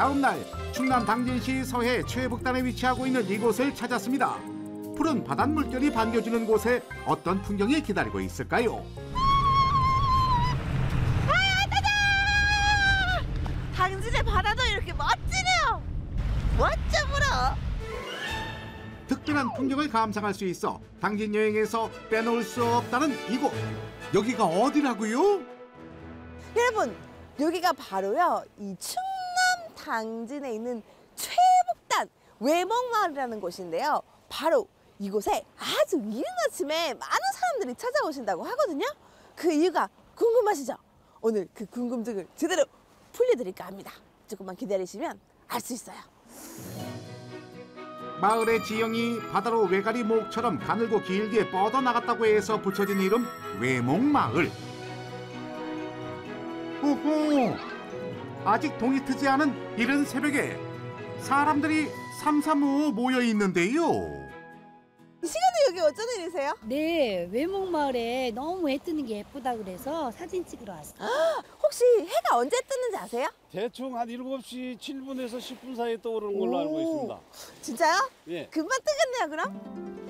다음 날 충남 당진시 서해 최북단에 위치하고 있는 이곳을 찾았습니다. 푸른 바닷물결이 반겨주는 곳에 어떤 풍경이 기다리고 있을까요? 당진의 바다도 이렇게 멋지네요. 멋져 보러. 특별한 풍경을 감상할 수 있어 당진 여행에서 빼놓을 수 없다는 이곳. 여기가 어디라고요? 여러분 여기가 바로요 이 충남 당진에 있는 최북단 외목마을이라는 곳인데요. 바로 이곳에 아주 이른 아침에 많은 사람들이 찾아오신다고 하거든요. 그 이유가 궁금하시죠? 오늘 그 궁금증을 제대로 풀려드릴까 합니다. 조금만 기다리시면 알 수 있어요. 마을의 지형이 바다로 외가리 목처럼 가늘고 길게 뻗어나갔다고 해서 붙여진 이름 외목마을. 오호! 아직 동이 트지 않은 이른 새벽에 사람들이 삼삼오오 모여 있는데요. 이 시간에 여기 어쩐 일이세요? 네, 외목마을에 너무 해 뜨는 게 예쁘다 그래서 사진 찍으러 왔어요. 혹시 해가 언제 뜨는지 아세요? 대충 한 7시 7분에서 10분 사이에 떠오르는 걸로 알고 오. 있습니다. 진짜요? 예. 금방 뜨겠네요 그럼?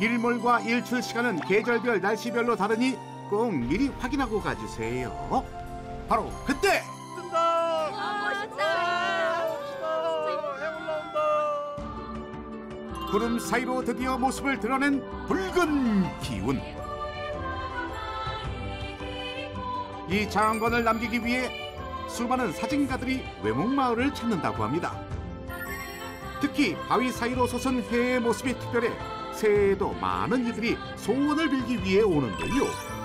일몰과 일출 시간은 계절별 날씨별로 다르니 꼭 미리 확인하고 가주세요. 바로 그때 뜬다! 아 멋있다. 멋있다! 해 올라온다! 구름 사이로 드디어 모습을 드러낸 붉은 기운. 이 장관을 남기기 위해 수많은 사진가들이 외목마을을 찾는다고 합니다. 특히 바위 사이로 솟은 해의 모습이 특별해 새해에도 많은 이들이 소원을 빌기 위해 오는데요.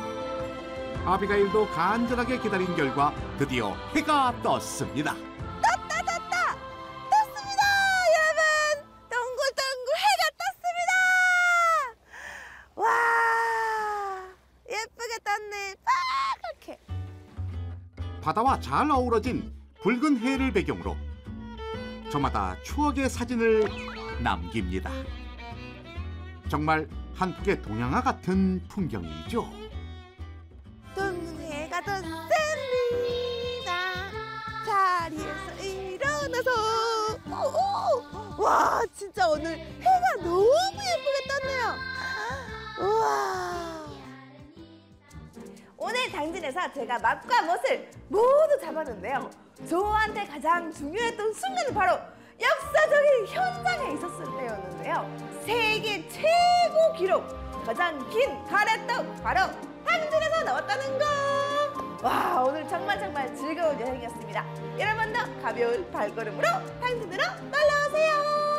아비가일도 간절하게 기다린 결과 드디어 해가 떴습니다. 떴다 떴다 떴습니다 여러분 동글동글 해가 떴습니다 와 예쁘게 떴네 빨갛게 바다와 잘 어우러진 붉은 해를 배경으로 저마다 추억의 사진을 남깁니다. 정말 한 폭의 동양화 같은 풍경이죠. 떴습니다. 자리에서 일어나서. 오, 와 진짜 오늘 해가 너무 예쁘게 떴네요. 우와. 오늘 당진에서 제가 맛과 멋을 모두 잡았는데요. 저한테 가장 중요했던 순간은 바로 역사적인 현장에 있었을 때였는데요. 세계 최고 기록 가장 긴 가래떡 바로 즐거운 여행이었습니다. 여러분도 가벼운 발걸음으로 당근으로 놀러오세요.